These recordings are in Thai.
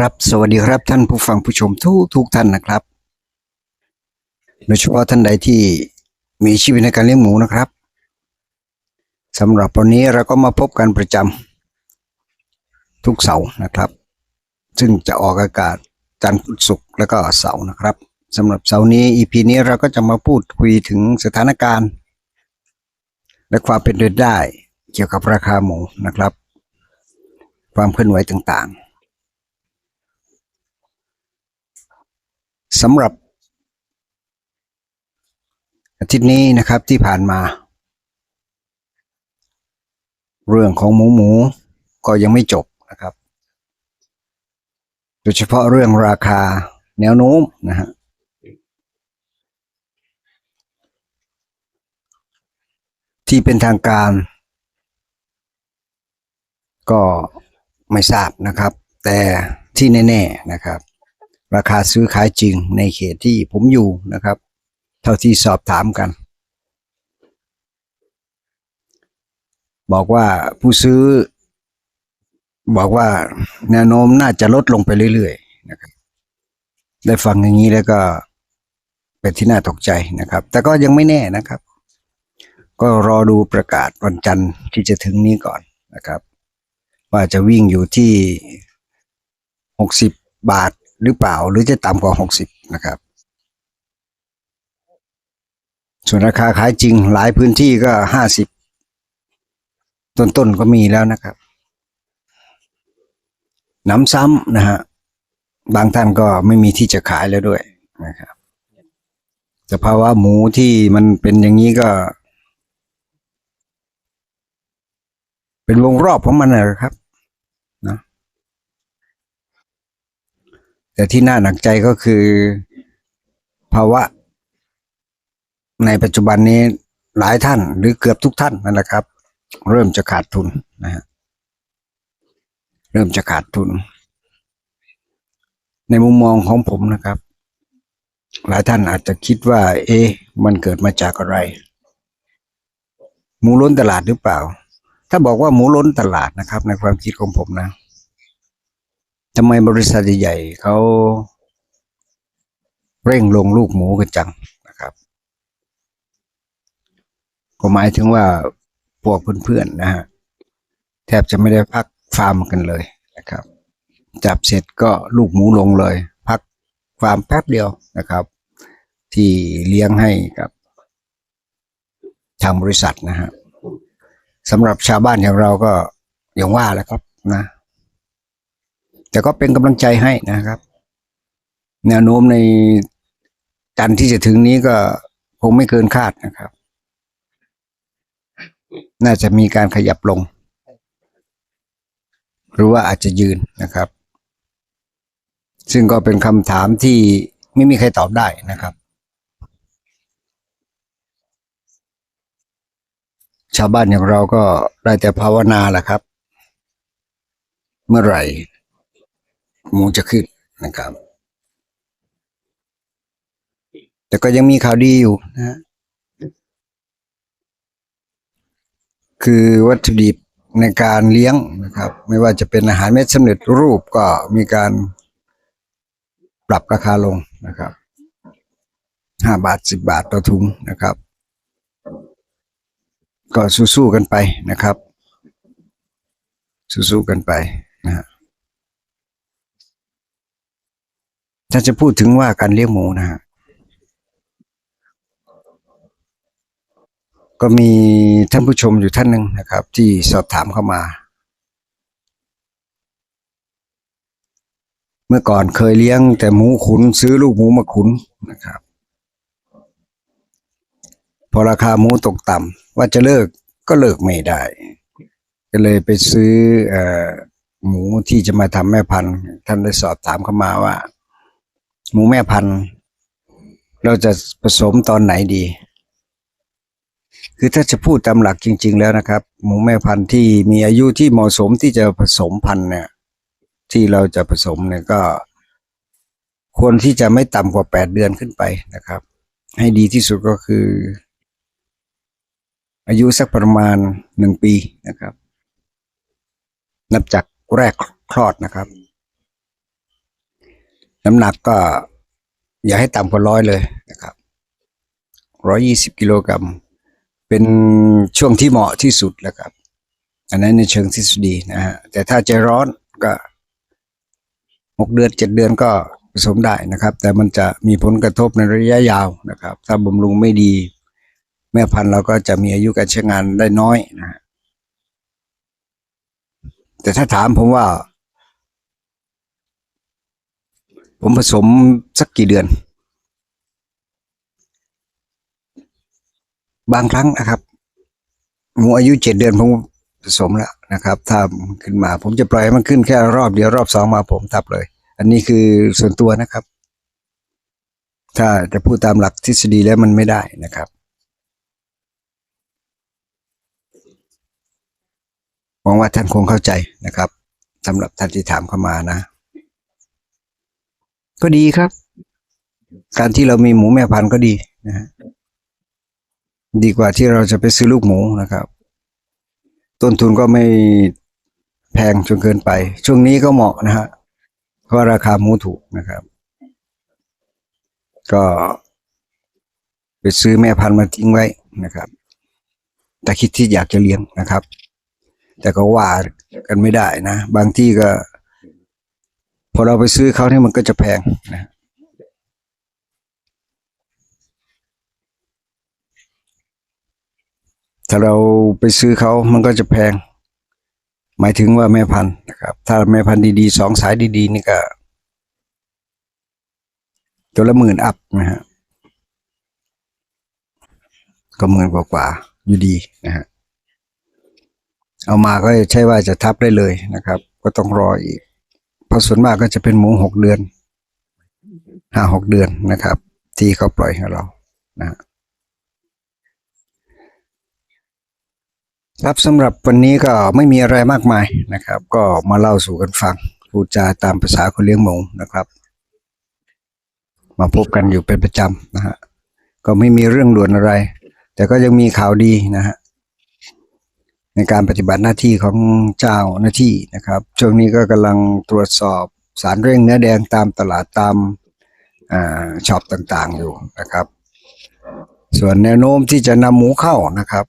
ครับ สวัสดีครับท่านผู้ฟังผู้ชมทุกทุกท่านนะครับ โดยเฉพาะท่านใดที่มีชีวิตในการเลี้ยงหมูนะครับสำหรับวันนี้เราก็มาพบกันประจำทุกเสาร์นะครับ ซึ่งจะออกอากาศจันทร์พุธศุกร์แล้วก็เสาร์นะครับสำหรับเสาร์นี้ EP นี้เราก็จะมาพูดคุยถึงสถานการณ์ และความเป็นไปได้เกี่ยวกับราคาหมูนะครับ ความเคลื่อนไหวต่างๆ สำหรับ อาทิตย์นี้นะครับที่ผ่านมา เรื่องของหมูหมูก็ยังไม่จบนะครับ โดยเฉพาะเรื่องราคาแนวโน้มนะฮะที่เป็นทางการ ก็ไม่ทราบนะครับ แต่ที่แน่ ๆ นะครับ ราคาซื้อขายจริงในเขตที่ผมอยู่นะครับ เท่าที่สอบถามกัน บอกว่าผู้ซื้อ บอกว่าแนวโน้มน่าจะลดลงไปเรื่อยๆนะครับ ได้ฟังอย่างนี้แล้วก็เป็นที่น่าตกใจนะครับ แต่ก็ยังไม่แน่นะครับ ก็รอดูประกาศวันจันทร์ที่จะถึงนี้ก่อนนะครับ ว่าจะวิ่งอยู่ที่หกสิบบาท หรือเปล่าหรือจะต่ำกว่าหกสิบนะครับ ส่วนราคาขายจริงหลายพื้นที่ก็ห้าสิบต้นๆก็มีแล้วนะครับน้ำซ้ำนะฮะบางท่านก็ไม่มีที่จะขายแล้วด้วยนะครับสภาวะหมูที่มันเป็นอย่างนี้ก็ เป็นวงรอบของมันนะครับ แต่ที่น่าหนักใจก็คือภาวะ ในปัจจุบันนี้หลายท่านหรือเกือบทุกท่านนั่นแหละครับ เริ่มจะขาดทุนนะฮะเริ่มจะขาดทุน ในมุมมองของผมนะครับ หลายท่านอาจจะคิดว่า เอ๊ะมันเกิดมาจากอะไร หมูล้นตลาดหรือเปล่า ถ้าบอกว่าหมูล้นตลาดนะครับ ในความคิดของผมนะ ทำไมบริษัทใหญ่เขาเร่งลงลูกหมูกันจังนะครับ ก็หมายถึงว่าพวกเพื่อนๆนะฮะแทบจะไม่ได้พักฟาร์มกันเลยนะครับ จับเสร็จก็ลูกหมูลงเลย พักฟาร์มแป๊บเดียวนะครับ ที่เลี้ยงให้กับ ทางบริษัทนะฮะสำหรับชาวบ้านอย่างเราก็อย่างว่าแหละครับนะ แต่ก็เป็นกำลังใจให้นะครับ แนวโน้มในจันที่จะถึงนี้ก็คงไม่เกินคาดนะครับ น่าจะมีการขยับลง หรือว่าอาจจะยืนนะครับ ซึ่งก็เป็นคำถามที่ไม่มีใครตอบได้นะครับ ชาวบ้านอย่างเราก็ได้แต่ภาวนาแหละครับ เมื่อไหร่ หมูจะขึ้นนะครับ แต่ก็ยังมีข่าวดีอยู่นะฮะคือวัตถุดิบในการเลี้ยงนะครับ ไม่ว่าจะเป็นอาหารเม็ดสำเร็จรูปก็มีการปรับราคาลงนะครับห้าบาทสิบบาทต่อถุงนะครับ ก็สู้ๆกันไปนะครับ สู้ๆกันไปนะฮะ ถ้าจะพูดถึงว่าการเลี้ยงหมูนะฮะก็มีท่านผู้ชมอยู่ท่านหนึ่งนะครับ ที่สอบถามเข้ามา เมื่อก่อนเคยเลี้ยงแต่หมูขุนซื้อลูกหมูมาขุนนะครับ พอราคาหมูตกต่ำว่าจะเลิกก็เลิกไม่ได้ ก็เลยไปซื้ออหมูที่จะมาทำแม่พันธุ์ ท่านได้สอบถามเข้ามาว่า หมูแม่พันธุ์ เราจะผสมตอนไหนดี คือถ้าจะพูดตามหลักจริง ๆ แล้วนะครับ หมูแม่พันธุ์ที่มีอายุที่เหมาะสมที่จะผสมพันธุ์เนี่ยที่เราจะผสมเนี่ยก็ ควรที่จะไม่ต่ำกว่าแปดเดือนขึ้นไปนะครับ ให้ดีที่สุดก็คือ อายุสักประมาณหนึ่งปีนะครับ นับจากแรกคลอดนะครับ น้ำหนักก็อย่าให้ต่ำกว่าร้อยเลยนะครับร้อยี่สิบกิโลกรัมเป็นช่วงที่เหมาะที่สุดแล้วครับ อันนั้นในเชิงทฤษฎีนะฮะแต่ถ้าใจร้อนก็หกเดือนเจ็ดเดือนก็ผสมได้นะครับ แต่มันจะมีผลกระทบในระยะยาวนะครับ ถ้าบำรุงไม่ดี แม่พันธุ์เราก็จะมีอายุการใช้งานได้น้อยนะฮะแต่ถ้าถามผมว่า ผมผสมสักกี่เดือน บางครั้งนะครับหมูอายุเจ็ดเดือนผมผสมแล้วนะครับ ถ้าขึ้นมาผมจะปล่อยให้มันขึ้นแค่รอบเดียวรอบสองมาผมทับเลย อันนี้คือส่วนตัวนะครับ ถ้าจะพูดตามหลักทฤษฎีแล้วมันไม่ได้นะครับ หวังว่าท่านคงเข้าใจนะครับสำหรับท่านที่ถามเข้ามานะ ก็ดีครับ การที่เรามีหมูแม่พันธุ์ก็ดีนะฮะดีกว่าที่เราจะไปซื้อลูกหมูนะครับ ต้นทุนก็ไม่แพงจนเกินไป ช่วงนี้ก็เหมาะนะฮะเพราะราคาหมูถูกนะครับ ก็ ไปซื้อแม่พันธุ์มาทิ้งไว้นะครับ แต่คิดที่อยากจะเลี้ยงนะครับ แต่ก็ว่ากันไม่ได้นะ บางที่ก็ พอเราไปซื้อเขาเนี่ยมันก็จะแพงนะถ้าเราไปซื้อเขามันก็จะแพง หมายถึงว่าแม่พันธุ์นะครับ ถ้าแม่พันธุ์ดีๆสองสายดีๆนี่ก็ตัวละหมื่นอัพนะฮะ ก็หมื่นกว่าๆอยู่ดีนะฮะ เอามาก็ใช่ว่าจะทับได้เลยนะครับ ก็ต้องรออีก ราะส่วนมากก็จะเป็นหมูหกเดือนห้าหกเดือนนะครับ ที่เขาปล่อยให้เรานะฮะครับสำหรับวันนี้ก็ไม่มีอะไรมากมายนะครับ ก็มาเล่าสู่กันฟังพูดจาตามภาษาคนเลี้ยงหมูนะครับ มาพบกันอยู่เป็นประจำนะฮะก็ไม่มีเรื่องด่วนอะไร แต่ก็ยังมีข่าวดีนะฮะ ในการปฏิบัติหน้าที่ของเจ้าหน้าที่นะครับ ช่วงนี้ก็กำลังตรวจสอบสารเร่งเนื้อแดงตามตลาดตามอช็อปต่างๆอยู่นะครับ ส่วนแนวโน้มที่จะนำหมูเข้านะครับ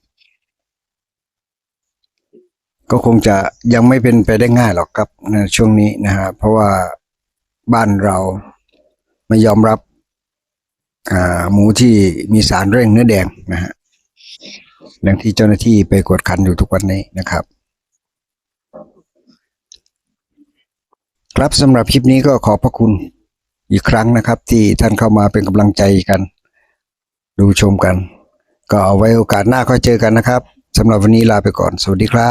ก็คงจะยังไม่เป็นไปได้ง่ายหรอกครับในช่วงนี้นะฮะเพราะว่าบ้านเราไม่ยอมรับหมูที่มีสารเร่งเนื้อแดงนะฮะ ดังที่เจ้าหน้าที่ไปกวดขันอยู่ทุกวันนี้นะครับ ครับสำหรับคลิปนี้ก็ขอบพระคุณอีกครั้งนะครับ ที่ท่านเข้ามาเป็นกำลังใจกัน ดูชมกัน ก็เอาไว้โอกาสหน้าค่อยเจอกันนะครับสำหรับวันนี้ลาไปก่อน สวัสดีครับ